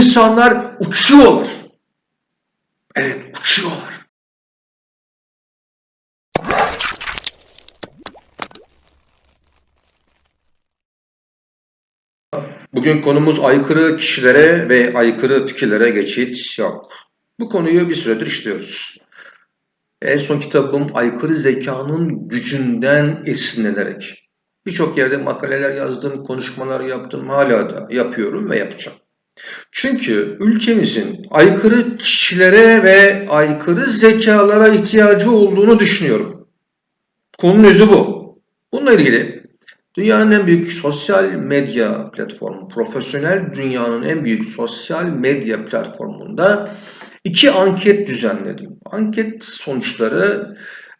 insanlar uçuyorlar. Evet uçuyorlar. Bugün konumuz aykırı kişilere ve aykırı fikirlere geçit yok. Bu konuyu bir süredir işliyoruz. En son kitabım aykırı zekanın gücünden esinlenerek. Birçok yerde makaleler yazdım, konuşmalar yaptım, hala da yapıyorum ve yapacağım. Çünkü ülkemizin aykırı kişilere ve aykırı zekalara ihtiyacı olduğunu düşünüyorum. Konunun özü bu. Bununla ilgili dünyanın en büyük sosyal medya platformu, profesyonel dünyanın en büyük sosyal medya platformunda iki anket düzenledim. Anket sonuçları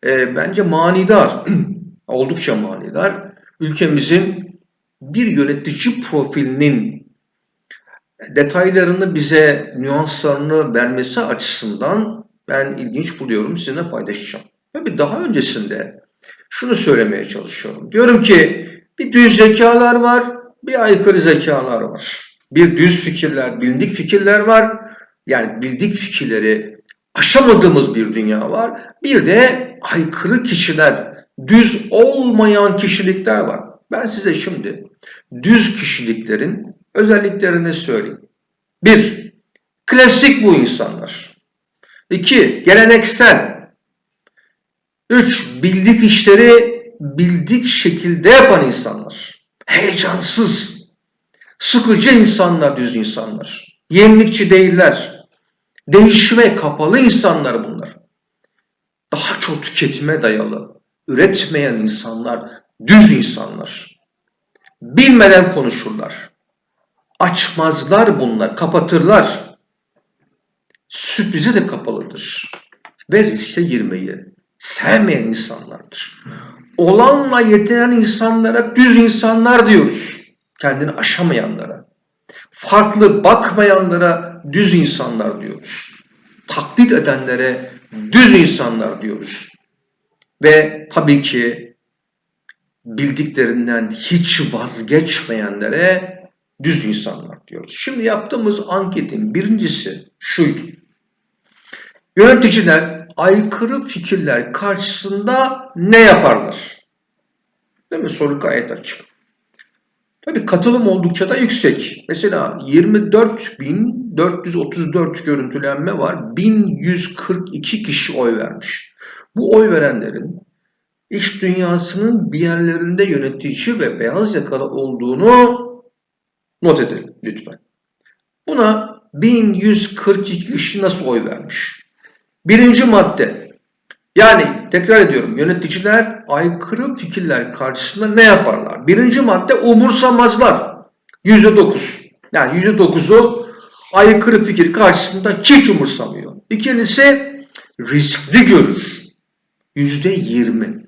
e, bence manidar, oldukça manidar. Ülkemizin bir yönetici profilinin detaylarını bize, nüanslarını vermesi açısından ben ilginç buluyorum, sizinle paylaşacağım. Tabii daha öncesinde şunu söylemeye çalışıyorum. Diyorum ki bir düz zekalar var, bir aykırı zekalar var. Bir düz fikirler, bildik fikirler var. Yani bildik fikirleri aşamadığımız bir dünya var. Bir de aykırı kişiler, düz olmayan kişilikler var. Ben size şimdi düz kişiliklerin özelliklerini söyleyeyim. Bir, klasik bu insanlar. İki, geleneksel. Üç, bildik işleri bildik şekilde yapan insanlar. Heyecansız, sıkıcı insanlar, düz insanlar. Yenilikçi değiller. Değişime kapalı insanlar bunlar. Daha çok tüketime dayalı, üretmeyen insanlar, düz insanlar. Bilmeden konuşurlar. Açmazlar bunlar, kapatırlar. Sürprize de kapalıdır. Ve riske girmeyi sevmeyen insanlardır. Olanla yetinen insanlara düz insanlar diyoruz. Kendini aşamayanlara. Farklı bakmayanlara düz insanlar diyoruz. Taklit edenlere düz insanlar diyoruz. Ve tabii ki bildiklerinden hiç vazgeçmeyenlere düz insanlar diyoruz. Şimdi yaptığımız anketin birincisi şuydu. Yöneticiler aykırı fikirler karşısında ne yaparlar? Değil mi? Soru gayet açık. Tabii katılım oldukça da yüksek. Mesela 24.434 görüntülenme var. 1142 kişi oy vermiş. Bu oy verenlerin iş dünyasının bir yerlerinde yönetici ve beyaz yakalı olduğunu not edelim lütfen. Buna 1142 kişi nasıl oy vermiş? Birinci madde. Yani tekrar ediyorum yöneticiler aykırı fikirler karşısında ne yaparlar? Birinci madde umursamazlar. Yüzde dokuz. Yani yüzde dokuzu aykırı fikir karşısında hiç umursamıyor. İkincisi riskli görür. Yüzde yirmi.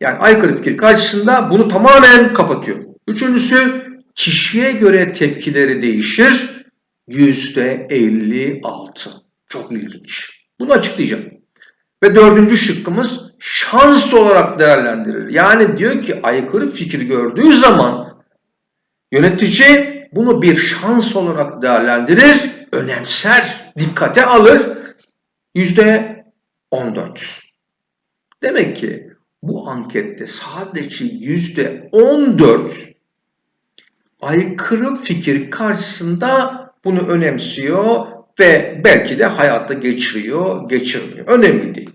Yani aykırı fikir karşısında bunu tamamen kapatıyor. Üçüncüsü kişiye göre tepkileri değişir. Yüzde 56. Çok ilginç. Bunu açıklayacağım. Ve dördüncü şıkkımız şans olarak değerlendirir. Yani diyor ki aykırı fikir gördüğü zaman yönetici bunu bir şans olarak değerlendirir, önemser, dikkate alır. Yüzde 14. Demek ki bu ankette sadece yüzde 14 aykırı fikir karşısında bunu önemsiyor ve belki de hayatta geçiriyor, geçirmiyor. Önemli değil.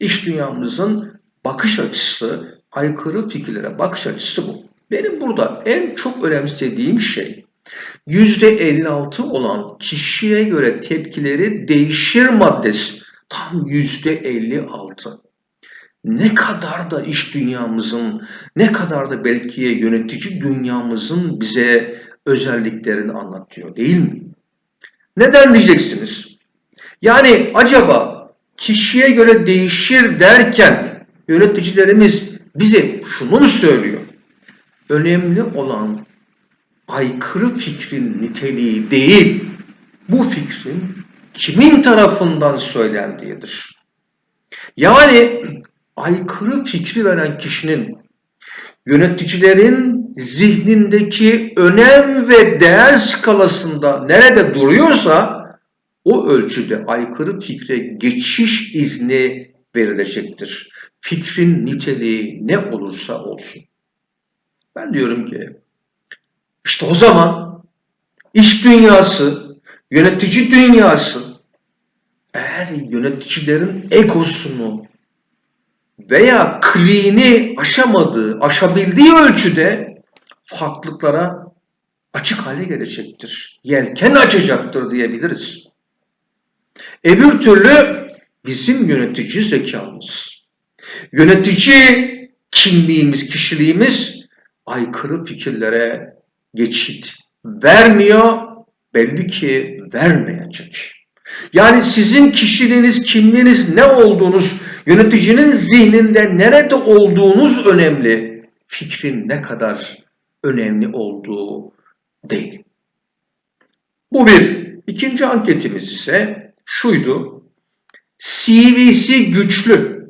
İş dünyamızın bakış açısı, aykırı fikirlere bakış açısı bu. Benim burada en çok önemsediğim şey %56 olan kişiye göre tepkileri değişir maddesi. Tam %56 ne kadar da iş dünyamızın, ne kadar da belki yönetici dünyamızın bize özelliklerini anlatıyor değil mi? Neden diyeceksiniz? Yani acaba kişiye göre değişir derken yöneticilerimiz bize şunu mu söylüyor? Önemli olan aykırı fikrin niteliği değil, bu fikrin kimin tarafından söylendiğidir. Yani aykırı fikri veren kişinin yöneticilerin zihnindeki önem ve değer skalasında nerede duruyorsa o ölçüde aykırı fikre geçiş izni verilecektir. Fikrin niteliği ne olursa olsun. Ben diyorum ki işte o zaman iş dünyası, yönetici dünyası eğer yöneticilerin egosunu veya kliğini aşamadığı, aşabildiği ölçüde farklılıklara açık hale gelecektir. Yelken açacaktır diyebiliriz. Öbür türlü bizim yönetici zekamız, yönetici kimliğimiz, kişiliğimiz aykırı fikirlere geçit vermiyor, belli ki vermeyecek. Yani sizin kişiliğiniz, kimliğiniz ne olduğunuz, yöneticinin zihninde nerede olduğunuz önemli. Fikrin ne kadar önemli olduğu değil. Bu bir. İkinci anketimiz ise şuydu. CV'si güçlü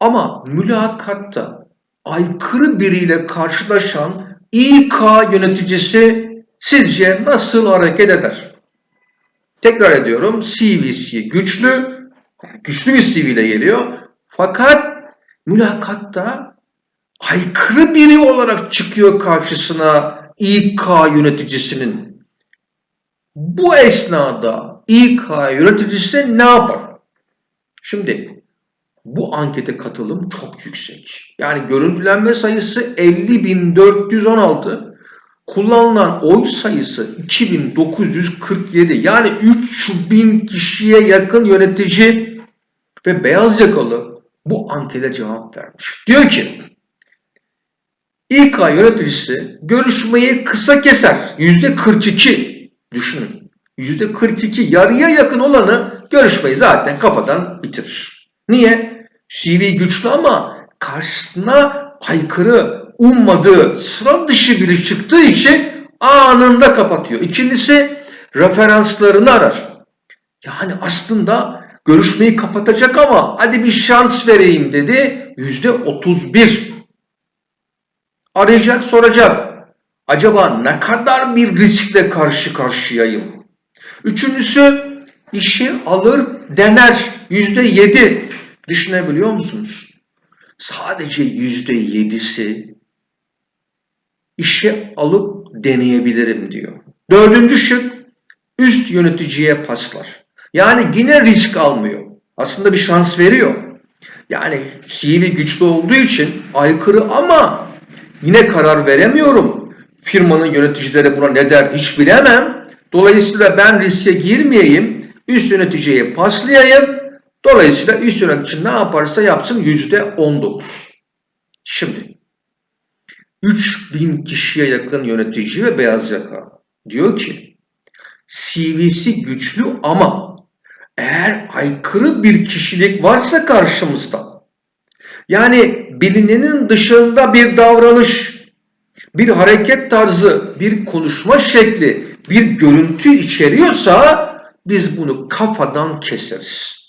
ama mülakatta aykırı biriyle karşılaşan İK yöneticisi sizce nasıl hareket eder? Tekrar ediyorum CV'si güçlü, güçlü bir CV ile geliyor. Fakat mülakatta aykırı biri olarak çıkıyor karşısına İK yöneticisinin. Bu esnada İK yöneticisi ne yapar? Şimdi bu ankete katılım çok yüksek. Yani görüntülenme sayısı 50.416, kullanılan oy sayısı 2947 yani 3000 kişiye yakın yönetici ve beyaz yakalı bu ankete cevap vermiş. Diyor ki İK yöneticisi görüşmeyi kısa keser. Yüzde 42 düşünün. Yüzde 42 yarıya yakın olanı görüşmeyi zaten kafadan bitirir. Niye? CV güçlü ama karşısına aykırı ummadığı sıra dışı biri çıktığı için anında kapatıyor. İkincisi referanslarını arar. Yani aslında görüşmeyi kapatacak ama hadi bir şans vereyim dedi. Yüzde otuz bir. Arayacak soracak. Acaba ne kadar bir riskle karşı karşıyayım? Üçüncüsü işi alır dener. Yüzde yedi. Düşünebiliyor musunuz? Sadece yüzde yedisi işe alıp deneyebilirim diyor. Dördüncü şık üst yöneticiye paslar. Yani yine risk almıyor. Aslında bir şans veriyor. Yani CV güçlü olduğu için aykırı ama yine karar veremiyorum. Firmanın yöneticileri buna ne der hiç bilemem. Dolayısıyla ben riske girmeyeyim. Üst yöneticiye paslayayım. Dolayısıyla üst yönetici ne yaparsa yapsın yüzde on dokuz. Şimdi 3000 kişiye yakın yönetici ve beyaz yaka diyor ki CV'si güçlü ama eğer aykırı bir kişilik varsa karşımızda yani bilinenin dışında bir davranış, bir hareket tarzı, bir konuşma şekli, bir görüntü içeriyorsa biz bunu kafadan keseriz.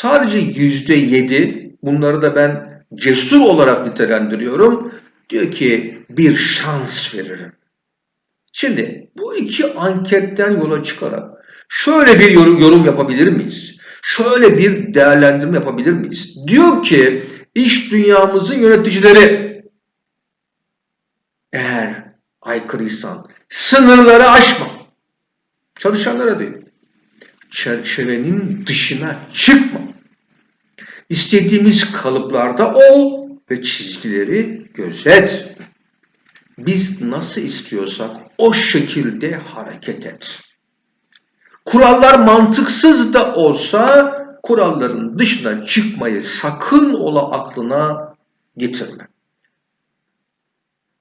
Sadece yüzde yedi, bunları da ben cesur olarak nitelendiriyorum. Diyor ki bir şans veririm. Şimdi bu iki anketten yola çıkarak şöyle bir yorum, yorum yapabilir miyiz? Şöyle bir değerlendirme yapabilir miyiz? Diyor ki iş dünyamızın yöneticileri eğer aykırıysan sınırları aşma. Çalışanlara diyor. Çerçevenin dışına çıkma. İstediğimiz kalıplarda ol ve çizgileri gözet. Biz nasıl istiyorsak o şekilde hareket et. Kurallar mantıksız da olsa kuralların dışına çıkmayı sakın ola aklına getirme.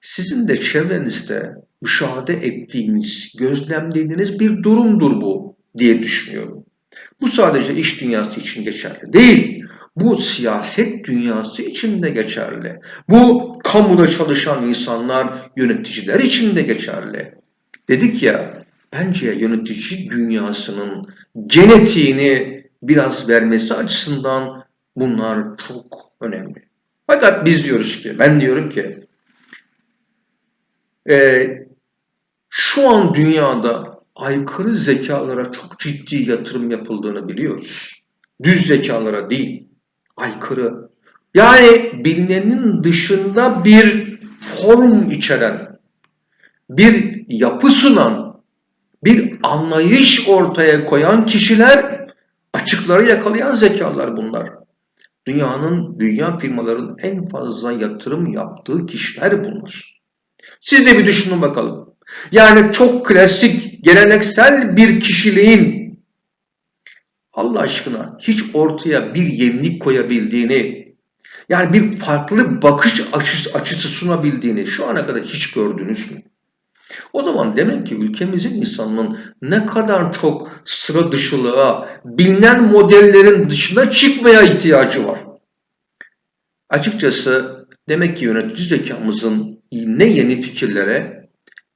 Sizin de çevrenizde müşahede ettiğiniz, gözlemlediğiniz bir durumdur bu diye düşünüyorum. Bu sadece iş dünyası için geçerli değil. Bu siyaset dünyası için de geçerli. Bu kamuda çalışan insanlar, yöneticiler için de geçerli. Dedik ya, bence yönetici dünyasının genetiğini biraz vermesi açısından bunlar çok önemli. Fakat biz diyoruz ki, ben diyorum ki, Ee, şu an dünyada aykırı zekalara çok ciddi yatırım yapıldığını biliyoruz. Düz zekalara değil, aykırı. Yani bilinenin dışında bir form içeren, bir yapı sunan, bir anlayış ortaya koyan kişiler açıkları yakalayan zekalar bunlar. Dünyanın, dünya firmalarının en fazla yatırım yaptığı kişiler bunlar. Siz de bir düşünün bakalım. Yani çok klasik, geleneksel bir kişiliğin Allah aşkına hiç ortaya bir yenilik koyabildiğini, yani bir farklı bakış açısı, açısı sunabildiğini şu ana kadar hiç gördünüz mü? O zaman demek ki ülkemizin insanının ne kadar çok sıra dışılığa, bilinen modellerin dışına çıkmaya ihtiyacı var. Açıkçası demek ki yönetici zekamızın ne yeni fikirlere,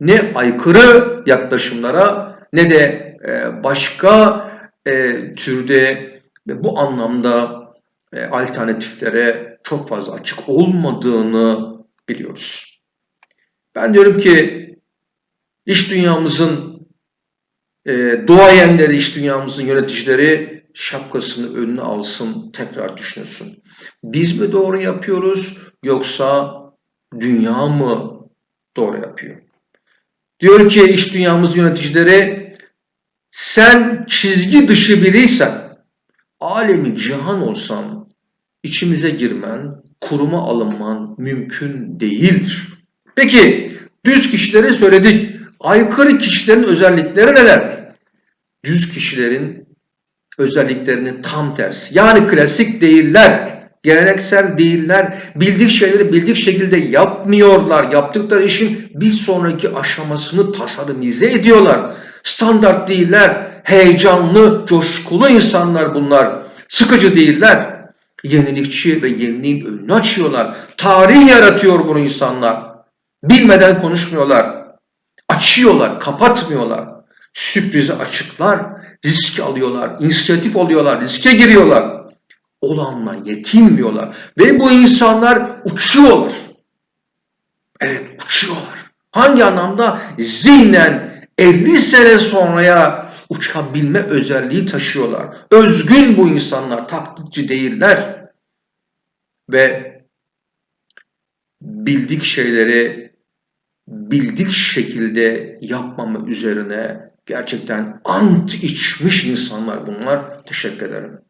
ne aykırı yaklaşımlara, ne de e, başka e, türde ve bu anlamda e, alternatiflere çok fazla açık olmadığını biliyoruz. Ben diyorum ki iş dünyamızın e, duayenleri, iş dünyamızın yöneticileri şapkasını önüne alsın, tekrar düşünsün. Biz mi doğru yapıyoruz yoksa dünya mı doğru yapıyor? Diyor ki iş dünyamız yöneticileri sen çizgi dışı biriysen alemi cihan olsan içimize girmen, kuruma alınman mümkün değildir. Peki düz kişileri söyledik. Aykırı kişilerin özellikleri neler? Düz kişilerin özelliklerinin tam tersi. Yani klasik değiller, geleneksel değiller, bildik şeyleri bildik şekilde yapmıyorlar. Yaptıkları işin bir sonraki aşamasını tasarimize ediyorlar. Standart değiller, heyecanlı, coşkulu insanlar bunlar. Sıkıcı değiller. Yenilikçi ve yeniliğin önünü açıyorlar. Tarih yaratıyor bunu insanlar. Bilmeden konuşmuyorlar. Açıyorlar, kapatmıyorlar. Sürprizi açıklar, risk alıyorlar, inisiyatif oluyorlar, riske giriyorlar. Olanla yetinmiyorlar. Ve bu insanlar uçuyorlar. Evet uçuyorlar. Hangi anlamda? Zihnen 50 sene sonraya uçabilme özelliği taşıyorlar. Özgün bu insanlar, taklitçi değiller. Ve bildik şeyleri bildik şekilde yapmama üzerine gerçekten ant içmiş insanlar bunlar. Teşekkür ederim.